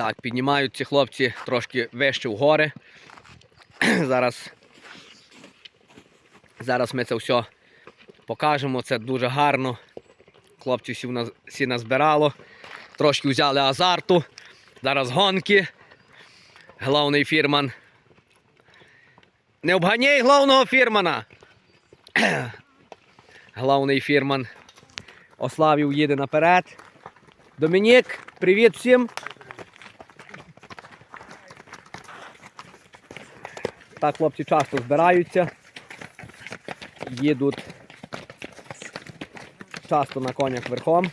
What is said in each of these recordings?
Так, піднімають ці хлопці трошки вище в гори. Зараз, зараз ми це все покажемо. Це дуже гарно. Хлопці всі, наз- всі назбирало. Трошки взяли азарту. Зараз гонки. Головний фірман. Не обганяй головного фірмана. Головний фірман Ославів їде наперед. Домінік, привіт всім. Так, хлопці часто збираються. Їдуть часто на конях верхом.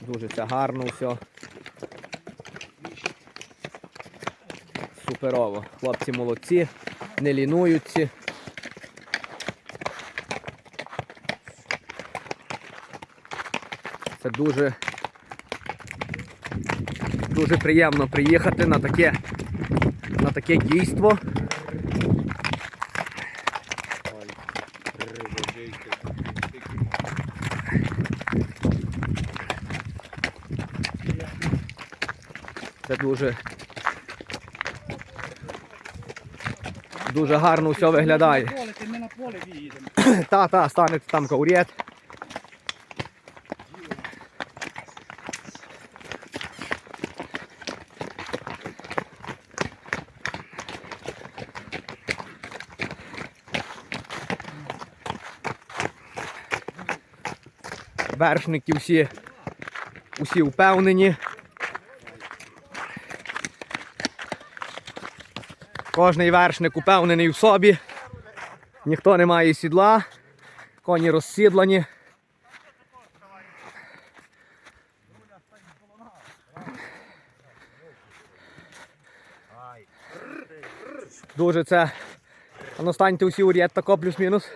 Дуже це гарно все. Суперово. Хлопці молодці, не лінуються. Це дуже, дуже приємно приїхати на таке, на таке дійство. Це дуже, дуже гарно все виглядає. Ми на поле виїдемо. Та, та, станеться там каурет. Вершники всі, усі впевнені. Кожний вершник упевнений в собі. Ніхто не має сідла, коні розсідлані. Дуже це. А ну станьте усі у ряд тако плюс-мінус.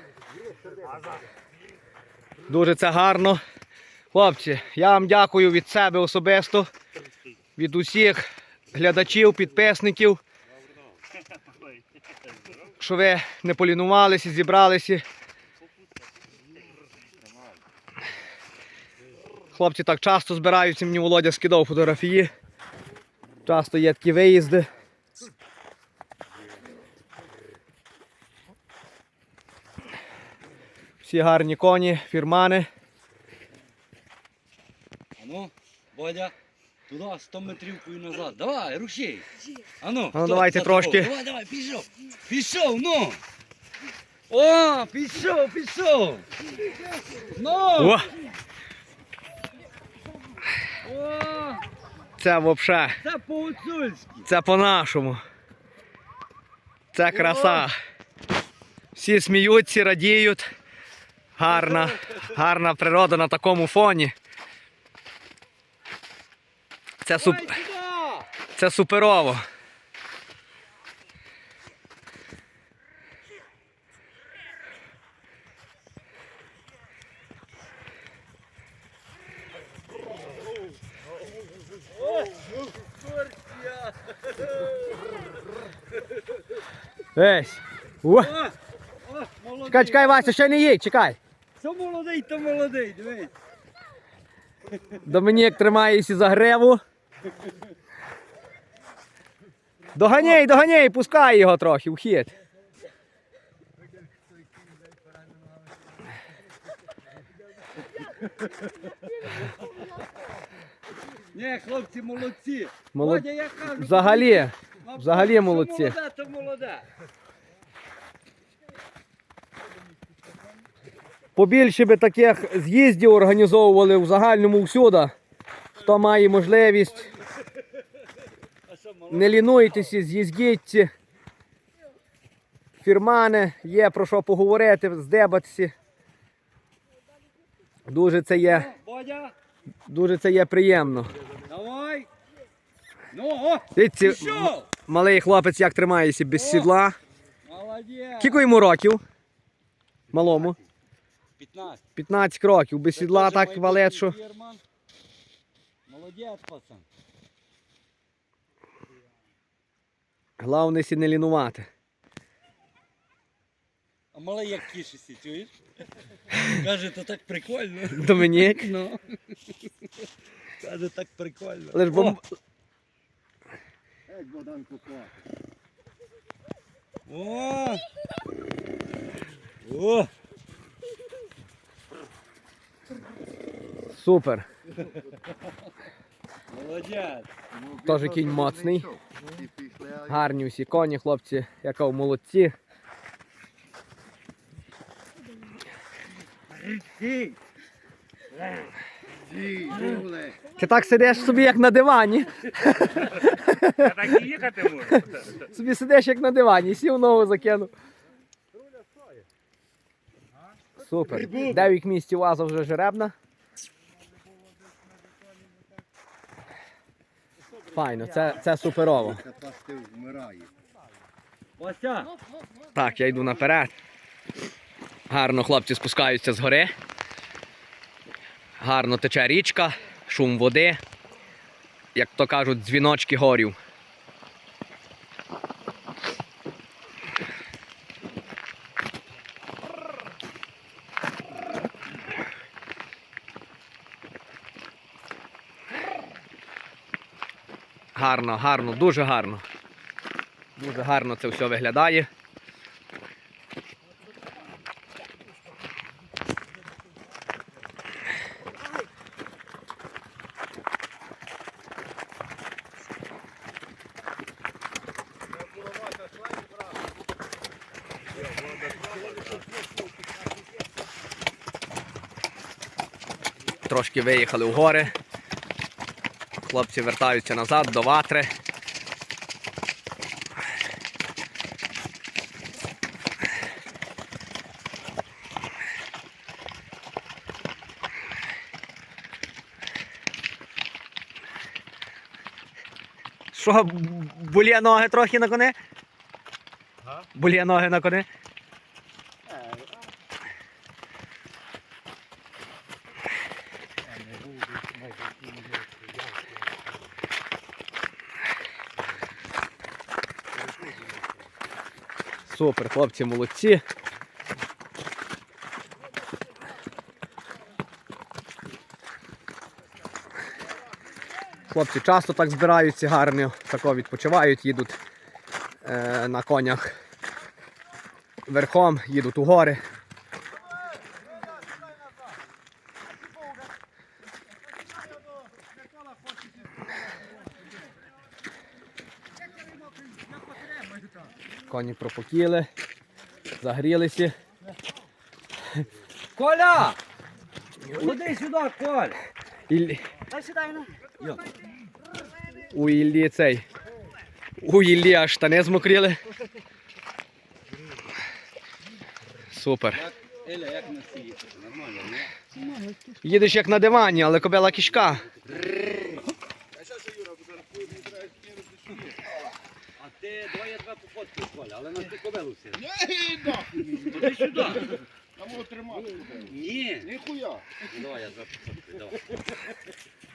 Дуже це гарно. Хлопці, я вам дякую від себе особисто, від усіх глядачів, підписників що ви не полінувалися, зібралися. Хлопці так часто збираються, мені Володя скидав фотографії. Часто є такі виїзди. Всі гарні коні, фірмани. Ану, Бодя, туди 100 метрів і назад. Давай, рушій. Ану, Ну, давайте трошки. Давай, давай, пішов. Пішов, ну. О, пішов, пішов. Ну. О, О, це взагалі, це по-гуцульськи. це по-нашому. Це краса. Всі сміються, радіють. Гарна, гарна природа на такому фоні. Це, суп... Це суперово. Весь. О, О, о, молодий. чекай, чекай, Вася, ще не їдь, чекай. Що молодий, то молодий, дивись. Домінік тримається за греву. Доганяй, доганяй, пускай його трохи в хід. Ні, хлопці молодці. Молод- Бодя, я кажу, Взагалі, взагалі молодці. Молода, то молода. Побільше би таких з'їздів організовували в загальному всюди. Хто має можливість, не лінуйтеся, з'їздіть. Фірмани, є про що поговорити, здебатися. Дуже це є, дуже це є приємно. давай. Ну, о, Дивіться, малий хлопець як тримається без О! сідла. Молодець. Скільки йому років? Малому. 15. 15 років. Без сідла так валет, що. Молодець, пацан. Головне сі не лінувати. А малий як кішиться, чуєш? Каже, то так прикольно. Домінік. Ну. Каже, так прикольно. Лиш бом... Ей, Богдан Кукла. О! О! Супер. Молодець! Теж кінь моцний. Гарні всі коні, хлопці, яка в молодці. Ти так сидиш собі, як на дивані. Я так і їхати можу. Собі сидиш, як на дивані, сів ногу закинув. Супер. Дев'ять місць ваза вже жеребна. Файно, це, це суперово. Так, я йду наперед. Гарно хлопці спускаються з гори. Гарно тече річка, шум води. Як то кажуть, дзвіночки горів. Гарно, гарно, дуже гарно. Дуже гарно це все виглядає. Трошки виїхали в гори. Хлопці вертаються назад до ватри. Що, боліє ноги трохи на кони? Боліє ноги на кони? Супер, хлопці молодці. Хлопці часто так збираються гарно, тако відпочивають, їдуть е, на конях верхом, їдуть у гори. Коні пропокіли, загрілися. Коля! Ходи сюди, Коль! Іль... Дай сюди, ну. У Іллі цей. У Іллі аж штани змокріли. Супер. Еля, як на? Нормально, не? Їдеш як на дивані, але кобила кішка. А ти давай я пофоткаю, Коля, але на ти кобелу все. Ей, нахуй. Ходи сюди. Там його тримати. Ні. Ніхуя. Ну, Давай я тебе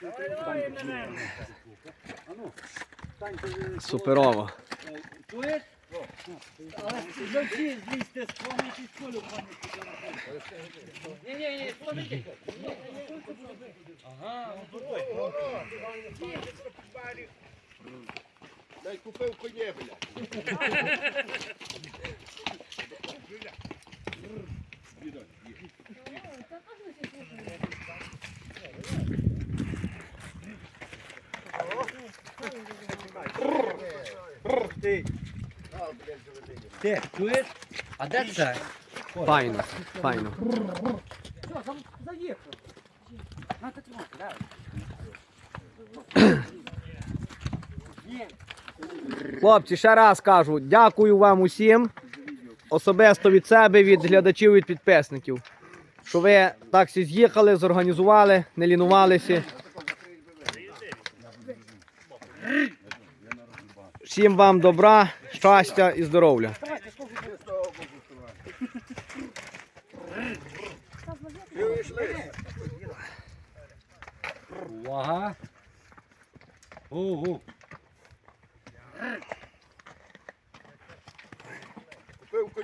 пофоткаю, давай. А ну, стань ти. Суперово. Чуєш? Але завжди злізьте з вами чи з колю Ні, ні, ні, слухайте. Ага, Дай купив коні, бля. Ти, чуєш? А де це? Файно, файно. Хлопці, ще раз кажу, дякую вам усім. Особисто від себе, від глядачів, від підписників. Що ви так всі з'їхали, зорганізували, не лінувалися. Всім вам добра, щастя і здоров'я. Увага. Ого.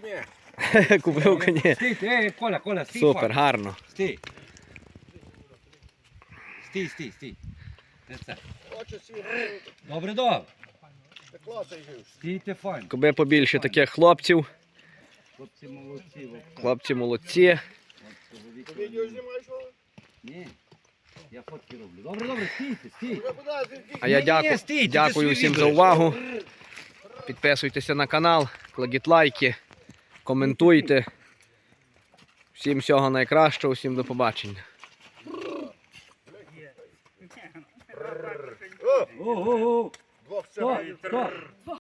Купив коні. Купив коні. Стій, ти, Коля, Коля, стій. Супер, гарно. Стій. Стій, стій, стій. Це. Хоче сігати, Добре, добре. Стійте файно. Коби побільше таких хлопців. Хлопці молодці. хлопці. Молодці. Ти відео знімаєш? Ні. Я фотки роблю. Добре, добре, стійте, стійте. А я дякую, дякую всім за увагу. Підписуйтеся на канал, кладіть лайки, коментуйте. Всім всього найкращого, всім до побачення. Двох